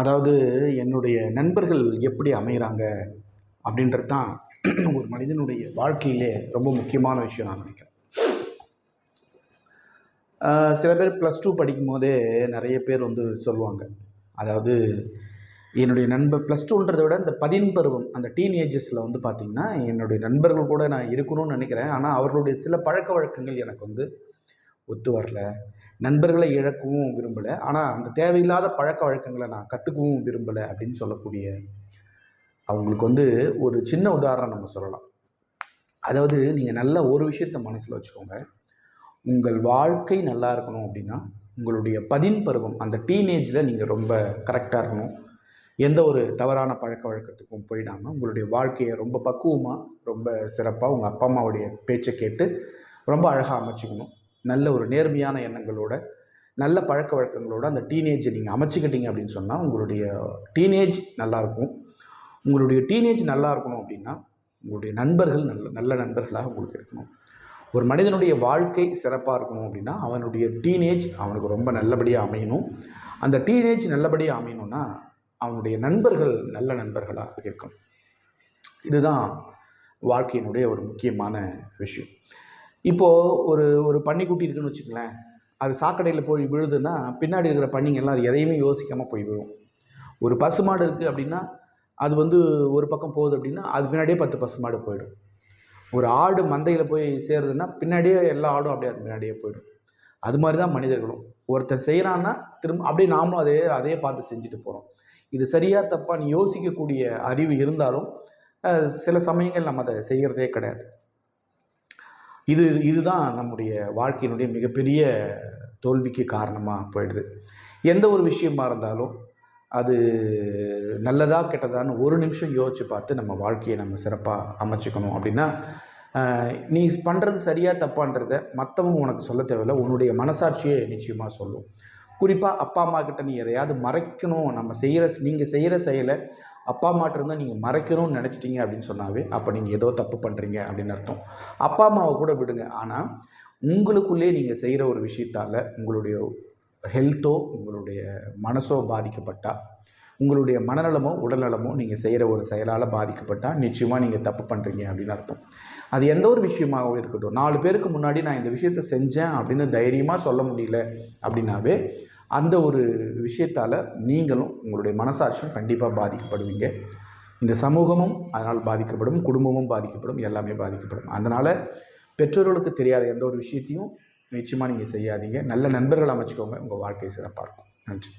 அதாவது என்னுடைய நண்பர்கள் எப்படி அமைகிறாங்க அப்படின்றது தான் ஒரு மனிதனுடைய வாழ்க்கையிலே ரொம்ப முக்கியமான விஷயம் நான் நினைக்கிறேன். சில பேர் ப்ளஸ் டூ படிக்கும் போதே நிறைய பேர் வந்து சொல்லுவாங்க. அதாவது என்னுடைய நண்பர் ப்ளஸ் டூன்றதை விட இந்த பதின் பருவம் அந்த டீனேஜஸில் வந்து பார்த்திங்கன்னா என்னுடைய நண்பர்கள் கூட நான் இருக்கணும்னு நினைக்கிறேன். ஆனால் அவர்களுடைய சில பழக்க வழக்கங்கள் எனக்கு வந்து ஒத்து வரல. நண்பர்களை இழக்கவும் விரும்பலை. ஆனால் அந்த தேவையில்லாத பழக்க வழக்கங்களை நான் கற்றுக்கவும் விரும்பலை அப்படின்னு சொல்லக்கூடிய அவங்களுக்கு வந்து ஒரு சின்ன உதாரணம் நம்ம சொல்லலாம். அதாவது நீங்கள் நல்ல ஒரு விஷயத்த மனசில் வச்சுக்கோங்க. உங்கள் வாழ்க்கை நல்லா இருக்கணும் அப்படின்னா உங்களுடைய பதின் பருவம் அந்த டீனேஜில் நீங்கள் ரொம்ப கரெக்டாக இருக்கணும். எந்த ஒரு தவறான பழக்க வழக்கத்துக்கும் போயிடாமல் உங்களுடைய வாழ்க்கையை ரொம்ப பக்குவமாக ரொம்ப சிறப்பாக உங்கள் அப்பா அம்மாவுடைய பேச்சை கேட்டு ரொம்ப அழகாக அமைச்சிக்கணும். நல்ல ஒரு நேர்மையான எண்ணங்களோட நல்ல பழக்க வழக்கங்களோட அந்த டீனேஜை நீங்கள் அமைச்சிக்கிட்டீங்க அப்படின்னு சொன்னால் உங்களுடைய டீனேஜ் நல்லாயிருக்கும் உங்களுடைய டீனேஜ் நல்லா இருக்கணும் அப்படின்னா உங்களுடைய நண்பர்கள் நல்ல நல்ல நண்பர்களாக உங்களுக்கு இருக்கணும். ஒரு மனிதனுடைய வாழ்க்கை சிறப்பாக இருக்கணும் அப்படின்னா அவனுடைய டீனேஜ் அவனுக்கு ரொம்ப நல்லபடியாக அமையணும். அந்த டீனேஜ் நல்லபடியாக அமையணும்னா அவனுடைய நண்பர்கள் நல்ல நண்பர்களாக இருக்கணும். இதுதான் வாழ்க்கையினுடைய ஒரு முக்கியமான விஷயம். இப்போது ஒரு ஒரு பன்னிக்குட்டி இருக்குன்னு வச்சுக்கங்களேன். அது சாக்கடையில் போய் விழுதுன்னா பின்னாடி இருக்கிற பன்னிங்கெல்லாம் அது எதையுமே யோசிக்காமல் போய் விழும். ஒரு பசுமாடு இருக்குது அப்படின்னா அது வந்து ஒரு பக்கம் போகுது அப்படின்னா அது பின்னாடியே பத்து பசுமாடு போயிடும். ஒரு ஆடு மந்தையில் போய் சேருதுன்னா பின்னாடியே எல்லா ஆடும் அப்படியே அது பின்னாடியே போயிடும். அது மாதிரி தான் மனிதர்களும். ஒருத்தன் செய்கிறான்னா திரும்ப அப்படியே நாமளும் அதே அதே பார்த்து செஞ்சுட்டு போகிறோம் இது சரியாக தப்பான்னு நீ யோசிக்கக்கூடிய அறிவு இருந்தாலும் சில சமயங்கள் நம்ம அதை செய்கிறதே கிடையாது. இது இதுதான் நம்முடைய வாழ்க்கையினுடைய மிகப்பெரிய தோல்விக்கு காரணமாக போயிடுது. எந்த ஒரு விஷயமா இருந்தாலும் அது நல்லதா கெட்டதான்னு ஒரு நிமிஷம் யோசித்து பார்த்து நம்ம வாழ்க்கையை நம்ம சிறப்பாக அமைச்சுக்கணும் அப்படின்னா நீ பண்ணுறது சரியாக தப்பான்றத மற்றவங்க உனக்கு சொல்ல தேவையில்ல. உன்னுடைய மனசாட்சியே நிச்சயமாக சொல்லும். குறிப்பாக அப்பா அம்மா கிட்ட நீ எதையாவது மறைக்கணும். நம்ம செய்கிற நீங்கள் செய்கிற செயலை அப்பா அம்மாட்ட இருந்தால் நீங்கள் மறைக்கணும்னு நினச்சிட்டீங்க அப்படின்னு சொன்னாவே அப்போ நீங்கள் ஏதோ தப்பு பண்ணுறீங்க அப்படின்னு அர்த்தம். அப்பா அம்மாவை கூட விடுங்க. ஆனால் உங்களுக்குள்ளே நீங்கள் செய்கிற ஒரு விஷயத்தால் உங்களுடைய ஹெல்த்தோ உங்களுடைய மனசோ பாதிக்கப்பட்டால் உங்களுடைய மனநலமோ உடல்நலமோ நீங்கள் செய்கிற ஒரு செயலால் பாதிக்கப்பட்டால் நிச்சயமாக நீங்கள் தப்பு பண்ணுறீங்க அப்படின்னு அர்த்தம். அது எந்த ஒரு விஷயமாகவும் இருக்கட்டும். நாலு பேருக்கு முன்னாடி நான் இந்த விஷயத்த செஞ்சேன் அப்படின்னு தைரியமாக சொல்ல முடியல அப்படின்னாவே அந்த ஒரு விஷயத்தால் நீங்களும் உங்களுடைய மனசாட்சியும் கண்டிப்பாக பாதிக்கப்படுவீங்க. இந்த சமூகமும் அதனால் பாதிக்கப்படும் குடும்பமும் பாதிக்கப்படும் எல்லாமே பாதிக்கப்படும். அதனால் பெற்றோர்களுக்கு தெரியாத எந்த ஒரு விஷயத்தையும் நிச்சயமாக நீங்கள் செய்யாதீங்க. நல்ல நண்பர்கள் அமைச்சுக்கோங்க. உங்கள் வாழ்க்கையை சிறப்பாக இருக்கும். நன்றி.